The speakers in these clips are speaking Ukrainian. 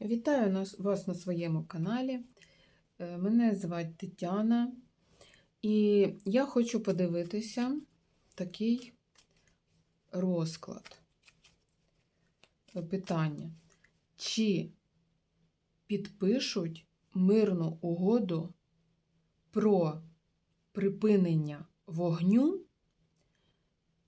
Вітаю вас на своєму каналі. Е, Мене звати Тетяна, і я хочу подивитися такий розклад. Питання. Чи підпишуть мирну угоду про припинення вогню?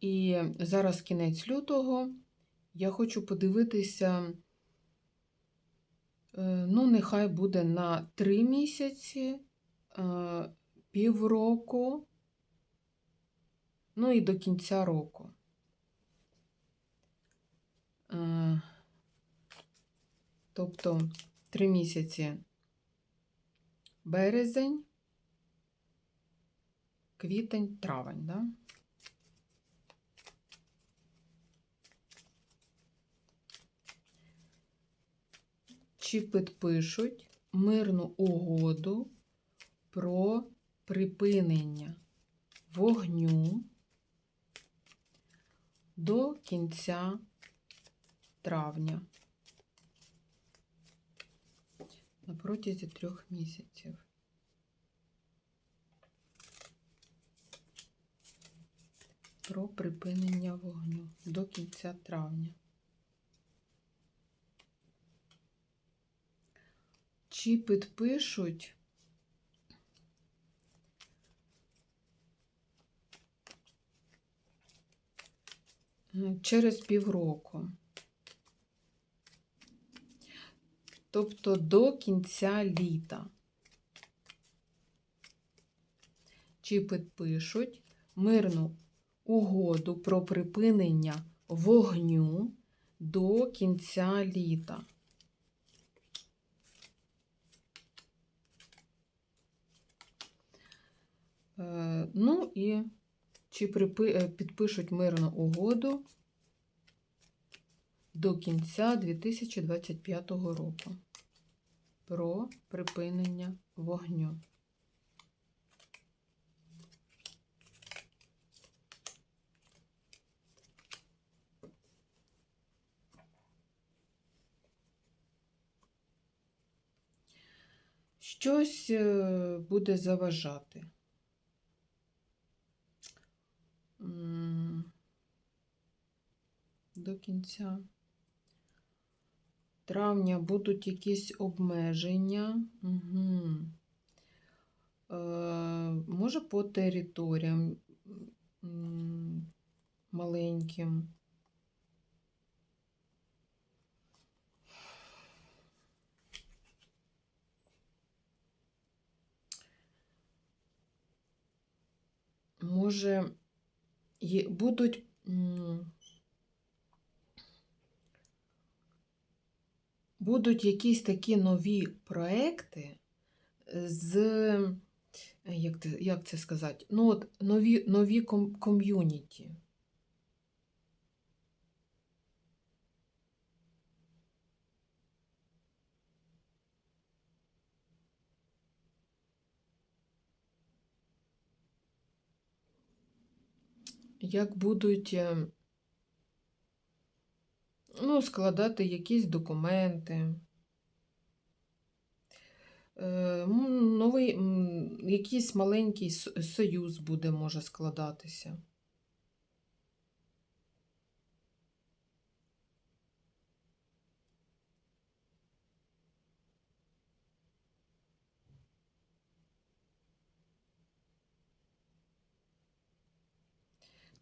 І зараз кінець лютого. Я хочу подивитися. Е, Ну, нехай буде на три місяці, е, півроку, ну і до кінця року. Е, Тобто три місяці березень, квітень, травень, да? Чи підпишуть мирну угоду про припинення вогню до кінця травня на протязі трьох місяців. Про припинення вогню до кінця травня. Чи підпишуть е, через півроку. Тобто до кінця літа. Чи підпишуть мирну угоду про припинення вогню до кінця літа. Е, Ну і чи припи- е, підпишуть мирну угоду до кінця 2025 року про припинення вогню. Щось е, буде заважати. До кінця травня будуть якісь обмеження. Угу. Е, може, по територіям маленьким. Може, є, будуть будуть якісь такі нові проекти з, е, як, це- як це сказати, ну от нові, нові ком- ком'юніті. Як будуть ну, складати якісь документи. Е, Новий якийсь маленький союз буде, може складатися.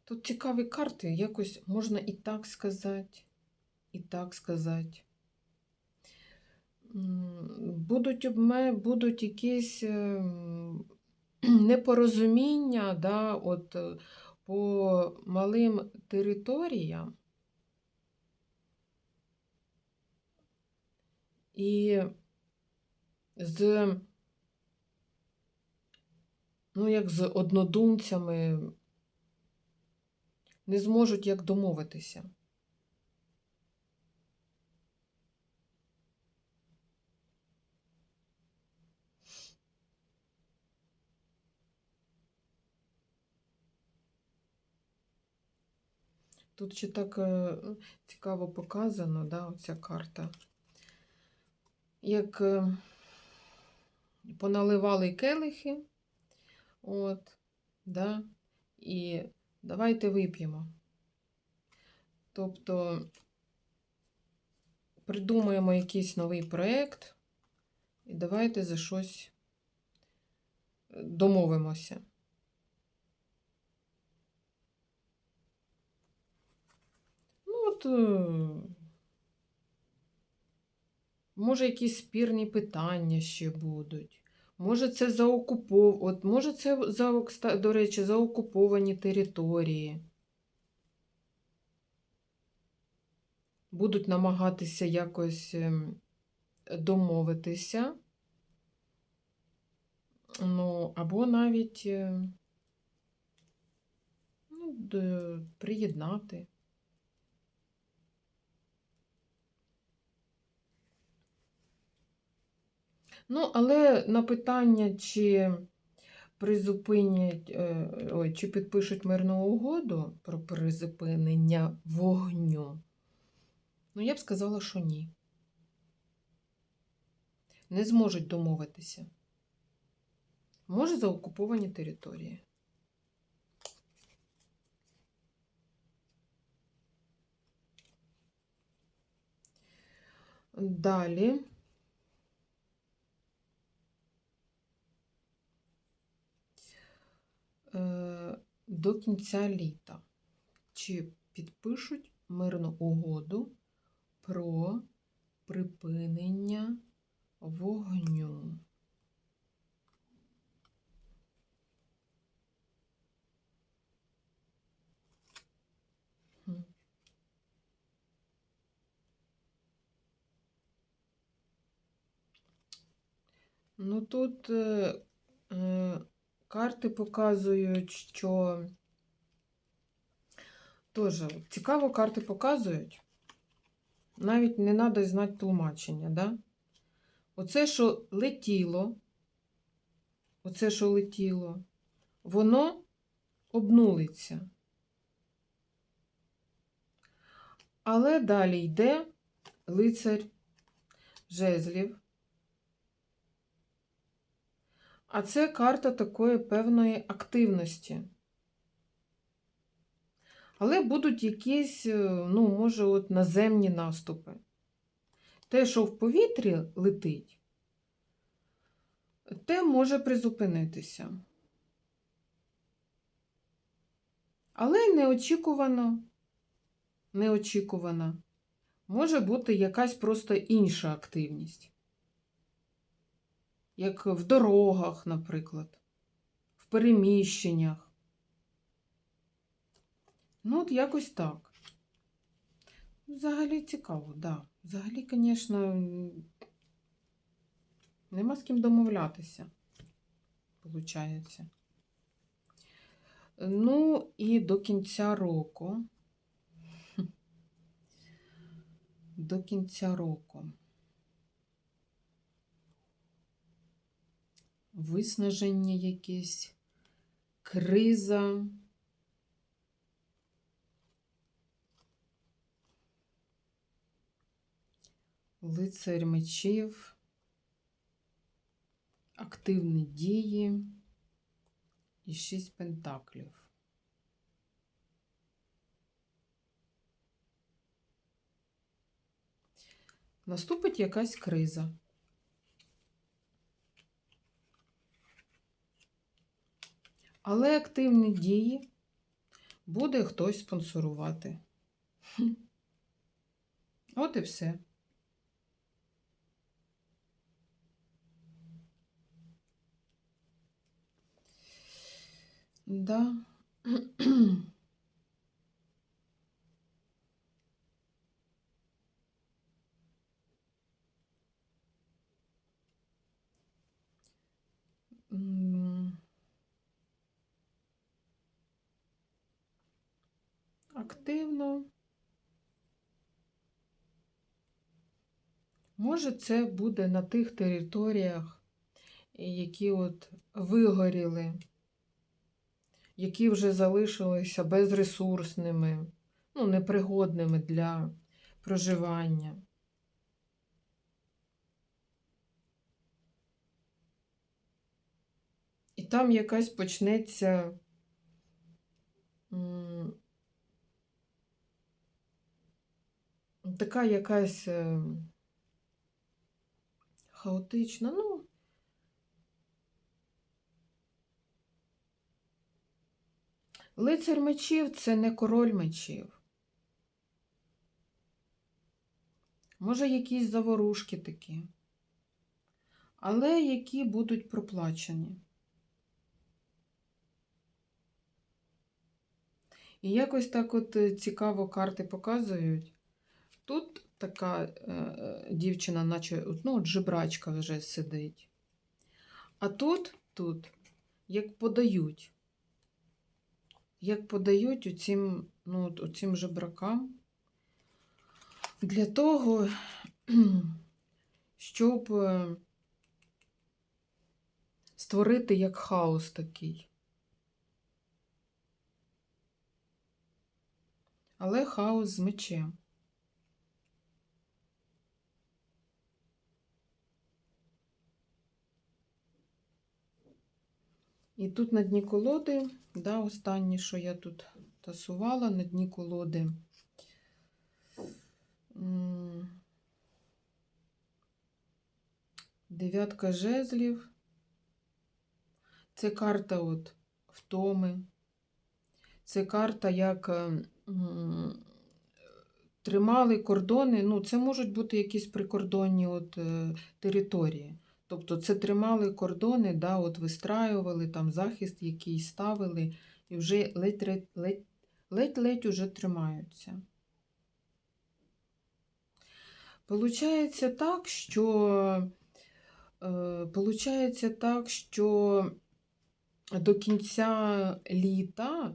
Тут цікаві карти, якось можна і так сказати, і так сказати. Будуть обме, будуть якісь ем, непорозуміння, да, от, е, по малим територіям. І з, ну, як з однодумцями не зможуть як домовитися. Тут ще так е, цікаво показано, да, оця карта. як е, поналивали келихи. От, да, і давайте вип'ємо. Тобто придумаємо якийсь новий проєкт і давайте за щось домовимося. Ну, от, е, може, якісь спірні питання ще будуть. Може, це заокупов... От, може, це за, до речі, заокуповані території. Будуть намагатися якось ем, домовитися. Ну, або навіть е, ну, приєднати. Ну, але на питання, чи призупинять, е, чи підпишуть мирну угоду про призупинення вогню, ну, я б сказала, що ні. Не зможуть домовитися. Може, за окуповані території. Далі. До кінця літа. Чи підпишуть мирну угоду про припинення вогню? Ну тут е, е, карти показують, що теж цікаво карти показують. Навіть не треба знати тлумачення, да? Оце, що летіло, оце, що летіло, воно обнулиться. Але далі йде лицар жезлів. А це карта такої певної активності. Але будуть якісь, е, ну, може, от наземні наступи. Те, що в повітрі летить, те може призупинитися. Але неочікувано, неочікувано може бути якась просто інша активність як в дорогах, наприклад, в переміщеннях. Ну, от якось так. Взагалі цікаво, так. Да. Взагалі, звісно, нема з ким домовлятися, виходить. Ну, і до кінця року. До кінця року. Виснаження якесь, криза. Лицарь мечів, активні дії і шість пентаклів. Наступить якась криза. Але активні дії буде хтось спонсорувати. От і все. Да. активно. Може, це буде на тих територіях, які от вигоріли, які вже залишилися безресурсними, ну, непригодними для проживання. І там якась почнеться. Така якась е, хаотична, ну. Лицар мечів це не король мечів. Може, якісь заворушки такі, але які будуть проплачені. І якось так от е, цікаво карти показують. Тут така е, дівчина, наче ну, от жебрачка вже сидить. А тут, тут, як подають, як подають оцім, ну, оцім жебракам для того, щоб е, створити як хаос такий. Але хаос з мечем. І тут на дні колоди, да, останнє, що я тут тасувала, на дні колоди. Дев'ятка жезлів. Це карта от втоми. Це карта, як е, тримали кордони. Ну, це можуть бути якісь прикордонні от, е, території. Тобто це тримали кордони, да, от вистраювали, там захист якийсь ставили, і вже ледь-ледь ледь, ледь уже тримаються. Получається так, що, е, получається так, що до кінця літа е,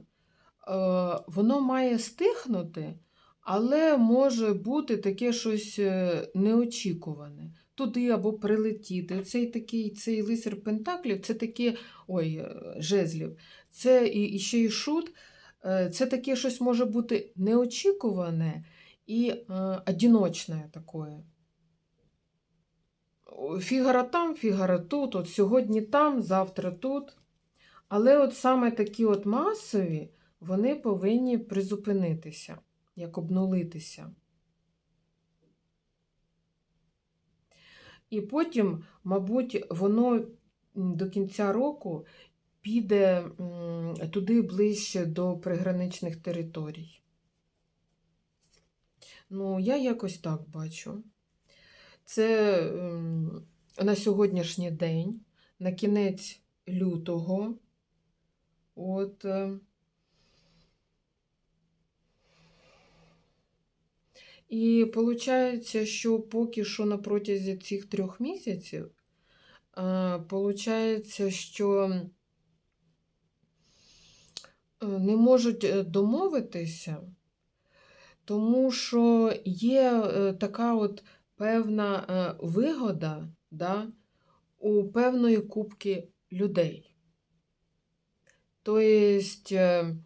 воно має стихнути, але може бути таке щось е, неочікуване. Туди або прилетіти. Оцей такий цей лицар Пентаклів, це таке, ой, е, жезлів, це і, і ще й шут, е, це таке щось може бути неочікуване і е, одиночне таке. Фігара там, фігара тут, от сьогодні там, завтра тут. Але от саме такі от масові, вони повинні призупинитися, як обнулитися. І потім, мабуть, воно до кінця року піде туди ближче до приграничних територій. Ну, я якось так бачу. Це на сьогоднішній день, на кінець лютого. От. І виходить, що поки що на протязі цих трьох місяців, виходить, що е, не можуть е, домовитися, тому що є е, така от певна вигода да, у певної кубки людей. Тобто,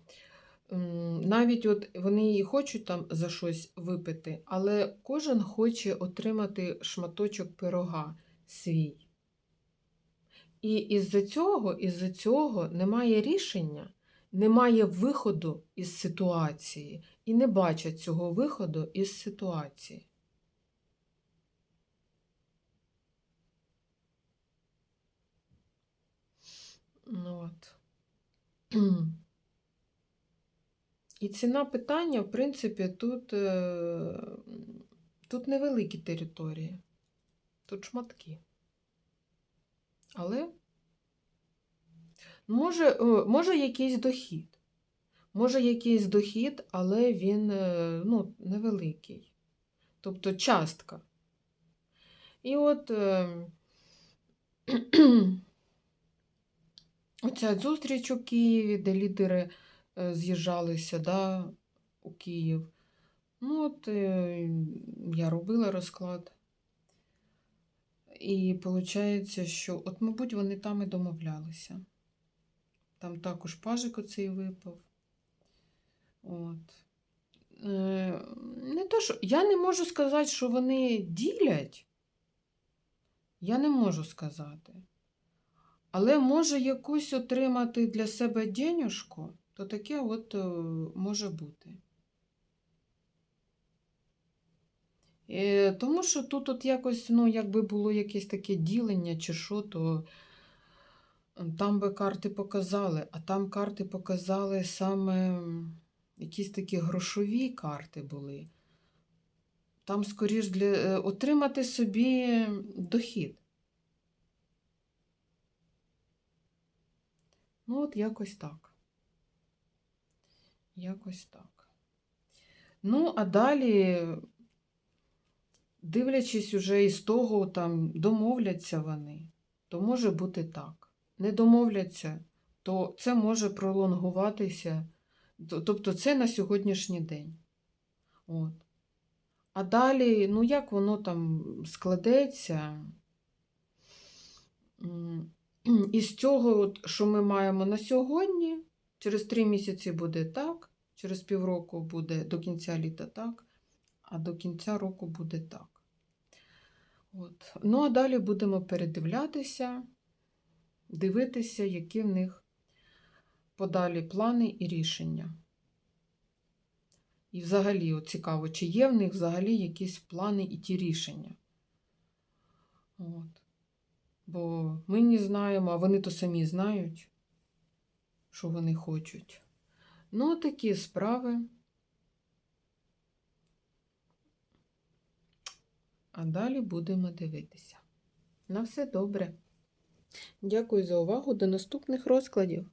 навіть от вони і хочуть там за щось випити, але кожен хоче отримати шматочок пирога свій. І із-за цього, із-за цього немає рішення, немає виходу із ситуації, і не бачать цього виходу із ситуації. Ну, от. І ціна питання, в принципі, тут, е, тут невеликі території, тут шматки. Але може, е, може якийсь дохід. Може якийсь дохід, але він е, ну, невеликий. Тобто частка. І от оця зустріч у Києві, де лідери з'їжджалися да, у Київ. Ну, от е, я робила розклад. І виходить, що, от, мабуть, вони там і домовлялися. Там також пажик оцей випав. От. Е, не то, що, Я не можу сказати, що вони ділять. Я не можу сказати. Але може якусь отримати для себе денюжку, то таке от е, може бути. Е, Тому що тут от якось, ну, якби було якесь таке ділення чи що, то там би карти показали, а там карти показали саме якісь такі грошові карти були. Там, скоріш, для е, отримати собі дохід. Ну, от якось так. Якось так. Ну, а далі, дивлячись уже із того, там домовляться вони, то може бути так. Не домовляться, то це може пролонгуватися. Тобто це на сьогоднішній день. От. А далі, ну як воно там складеться? Із цього, що ми маємо на сьогодні, через три місяці буде так, через півроку буде до кінця літа так, а до кінця року буде так. От. Ну, а далі будемо передивлятися, дивитися, які в них подалі плани і рішення. І взагалі, от цікаво, чи є в них взагалі якісь плани і ті рішення. От. Бо ми не знаємо, а вони то самі знають, що вони хочуть. Ну, такі справи. А далі будемо дивитися. На все добре. Дякую за увагу. До наступних розкладів.